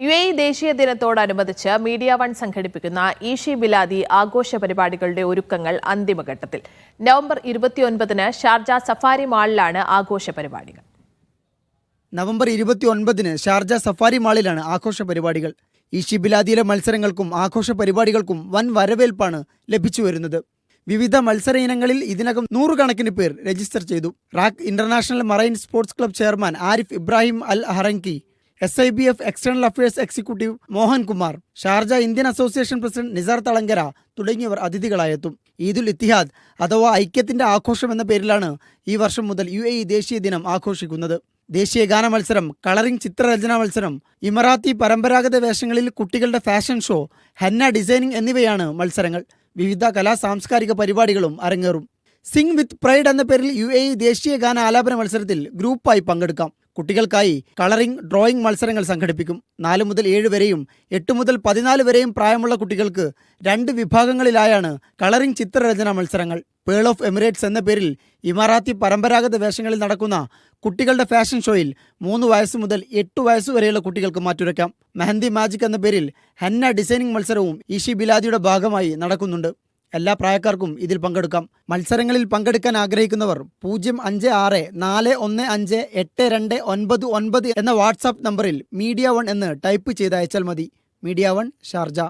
U A ദേശീയ ദിനത്തോടനുബന്ധിച്ച് media one സംഘടിപ്പിക്കുന്ന ഈഷി ബിലാദി ആഘോഷ പരിപാടികളുടെ ഒരുക്കങ്ങൾ അന്തിമഘട്ടത്തിൽ. നവംബർ ഇരുപത്തിയൊൻപതിന് ഷാർജ സഫാരി മാളിലാണ് ആഘോഷ പരിപാടികൾ. നവംബർ ഇരുപത്തിയൊൻപതിന് ഷാർജ സഫാരി മാളിലാണ് ആഘോഷ പരിപാടികൾ. ഈഷി ബിലാദിയിലെ മത്സരങ്ങൾക്കും ആഘോഷ പരിപാടികൾക്കും വൻ വരവേൽപ്പാണ് ലഭിച്ചു വരുന്നത്. വിവിധ മത്സര ഇനങ്ങളിൽ ഇതിനകം നൂറുകണക്കിന് പേർ രജിസ്റ്റർ ചെയ്തു. RAK international marine sports club chairman Arif Ibrahim Al Harangi S I B F external affairs executive Mohankumar Sharjah Indian association president Nisar Thalangara തുടങ്ങിയവർ അതിഥികളായെത്തും. ഈദുൽ ഇത്തിഹാദ് അഥവാ ഐക്യത്തിന്റെ ആഘോഷം എന്ന പേരിലാണ് ഈ വർഷം മുതൽ യു ദേശീയ ദിനം ആഘോഷിക്കുന്നത്. ദേശീയ ഗാന മത്സരം കളറിംഗ് ചിത്രരചനാ മത്സരം ഇമറാത്തി പരമ്പരാഗത വേഷങ്ങളിൽ കുട്ടികളുടെ ഫാഷൻ ഷോ ഹന്ന ഡിസൈനിങ് എന്നിവയാണ് മത്സരങ്ങൾ. വിവിധ കലാ സാംസ്കാരിക പരിപാടികളും അരങ്ങേറും. സിംഗ് വിത്ത് പ്രൈഡ് എന്ന പേരിൽ യു എ ദേശീയ ഗാന ആലാപന മത്സരത്തിൽ ഗ്രൂപ്പായി പങ്കെടുക്കാം. കുട്ടികൾക്കായി കളറിംഗ് ഡ്രോയിംഗ് മത്സരങ്ങൾ സംഘടിപ്പിക്കും. നാല് മുതൽ ഏഴ് വരെയും എട്ട് മുതൽ പതിനാല് വരെയും പ്രായമുള്ള കുട്ടികൾക്ക് രണ്ട് വിഭാഗങ്ങളിലായാണ് കളറിംഗ് ചിത്രരചന മത്സരങ്ങൾ. പേൾ ഓഫ് എമിറേറ്റ്സ് എന്ന പേരിൽ ഇമാറാത്തി പരമ്പരാഗത വേഷങ്ങളിൽ നടക്കുന്ന കുട്ടികളുടെ ഫാഷൻ ഷോയിൽ മൂന്ന് വയസ്സ് മുതൽ എട്ട് വയസ്സ് വരെയുള്ള കുട്ടികൾക്ക് മാറ്റുരയ്ക്കാം. മെഹന്തി മാജിക് എന്ന പേരിൽ ഹന്ന ഡിസൈനിങ് മത്സരവും ഇഷി ബിലാദിയുടെ ഭാഗമായി നടക്കുന്നുണ്ട്. എല്ലാ പ്രായക്കാർക്കും ഇതിൽ പങ്കെടുക്കാം. മത്സരങ്ങളിൽ പങ്കെടുക്കാൻ ആഗ്രഹിക്കുന്നവർ പൂജ്യം അഞ്ച് ആറ് നാല് ഒന്ന് അഞ്ച് എട്ട് രണ്ട് ഒൻപത് ഒൻപത് എന്ന വാട്സാപ്പ് നമ്പറിൽ മീഡിയ വൺ എന്ന് ടൈപ്പ് ചെയ്ത് അയച്ചാൽ മതി. Media one Sharjah.